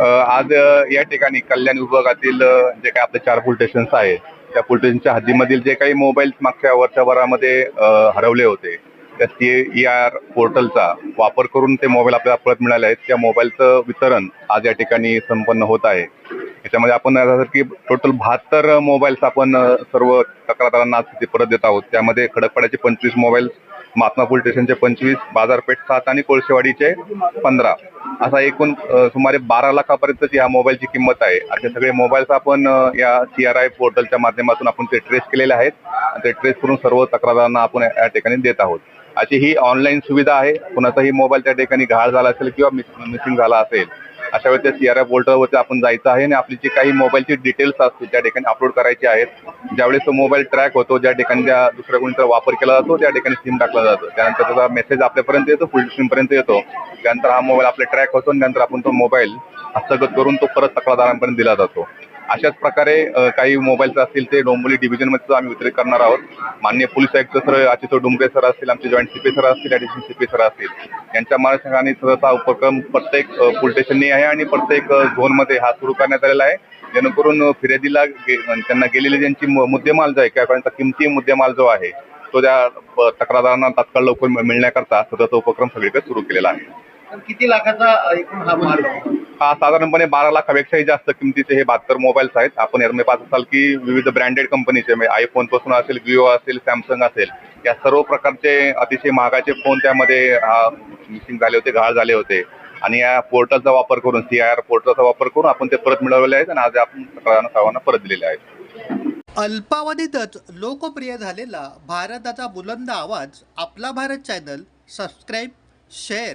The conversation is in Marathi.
आज या ठिकाणी कल्याण विभागातील जे काही आपले चार पोलीस स्टेशन्स आहेत त्या पोलीस स्टेशनच्या हद्दीमधील जे काही मोबाईल मागच्या वर्षभरामध्ये हरवले होते त्या सी आर पोर्टलचा वापर करून ते मोबाईल आपल्याला परत मिळाले आहेत. त्या मोबाईलचं वितरण आज या ठिकाणी संपन्न होत आहे. याच्यामध्ये आपण की टोटल बहात्तर मोबाईल्स आपण सर्व तक्रारदारांना आज परत देत आहोत. त्यामध्ये खडकपाड्याचे पंचवीस मोबाईल महात्मा पोलीस स्टेशनचे पंचवीस बाजारपेठ सात आणि कोळशेवाडीचे पंधरा. असा एकूण सुमारे बारा लाखापर्यंतची या मोबाईलची किंमत आहे. असे सगळे मोबाईल्स आपण या सी आर आय पोर्टलच्या माध्यमातून आपण ते ट्रेस केलेले आहेत. आणि ते ट्रेस करून सर्व तक्रारांना आपण या ठिकाणी देत आहोत. अशी ही ऑनलाईन सुविधा आहे. कुणाचाही मोबाईल त्या ठिकाणी घाळ झाला असेल किंवा मिसिंग झाला असेल अशा वेळी त्या सी पोर्टलवरती आपण जायचं आहे आणि आपली जी काही मोबाईलची डिटेल्स असतील त्या ठिकाणी अपलोड करायचे आहेत ज्यावेळेस तो मोबाईल ट्रॅक होतो ज्या ठिकाणी त्या दुसऱ्या कोणीचा वापर केला जातो त्या ठिकाणी सिम टाकला जातो. त्यानंतर त्याचा मेसेज आपल्यापर्यंत येतो फुल पर्यंत येतो. त्यानंतर हा मोबाईल आपला ट्रॅक होतो आणि नंतर आपण तो मोबाईल हस्तगत करून तो परत तक्रारदारांपर्यंत दिला जातो. अशाच प्रकारे काही मोबाईल्स असतील ते डोंबोली डिव्हिजनमध्ये सुद्धा आम्ही वितरित करणार आहोत. मान्य पोलीस आयुक्त सर अचित डुंबरे सर असतील आमचे जॉईंट सीपी सर असतील ॲडिशनल सीपी सर असतील यांच्या मार्गदर्शनाने सहसा उपक्रम प्रत्येक पोलीस स्टेशननी आहे आणि प्रत्येक झोनमध्ये हा सुरू करण्यात आलेला आहे. जेणेकरून फिर्यादीला गे- त्यांना गेलेली ज्यांची मुद्देमाल जो आहे किंवा त्यांचा किमती मुद्देमाल जो आहे तो त्या तक्रारदारांना तात्काळ लवकर मिळण्याकरता सध्याचा उपक्रम सगळीकडे सुरू केलेला आहे. किती लाखाचा एकूण हा माल आहे? हा साधारणपणे बारा लाखापेक्षाही जास्त किमतीचे हे बहात्तर मोबाईल्स आहेत. आपण यामध्ये पाहत असाल की विविध ब्रँडेड कंपनीचे म्हणजे आयफोनपासून असेल विवो असेल सॅमसंग असेल या सर्व प्रकारचे अतिशय महागाचे फोन त्यामध्ये मिसिंग झाले होते घाळ झाले होते. आणि या पोर्टलचा वापर करून सी आय आर पोर्टलचा वापर करून आपण ते परत मिळवलेले आहेत आणि आज आपण तक्रारांना सर्वांना परत दिलेले आहेत. अल्पावधीतच लोकप्रिय झालेला भारताचा बुलंद आवाज Aapla Bharat channel subscribe share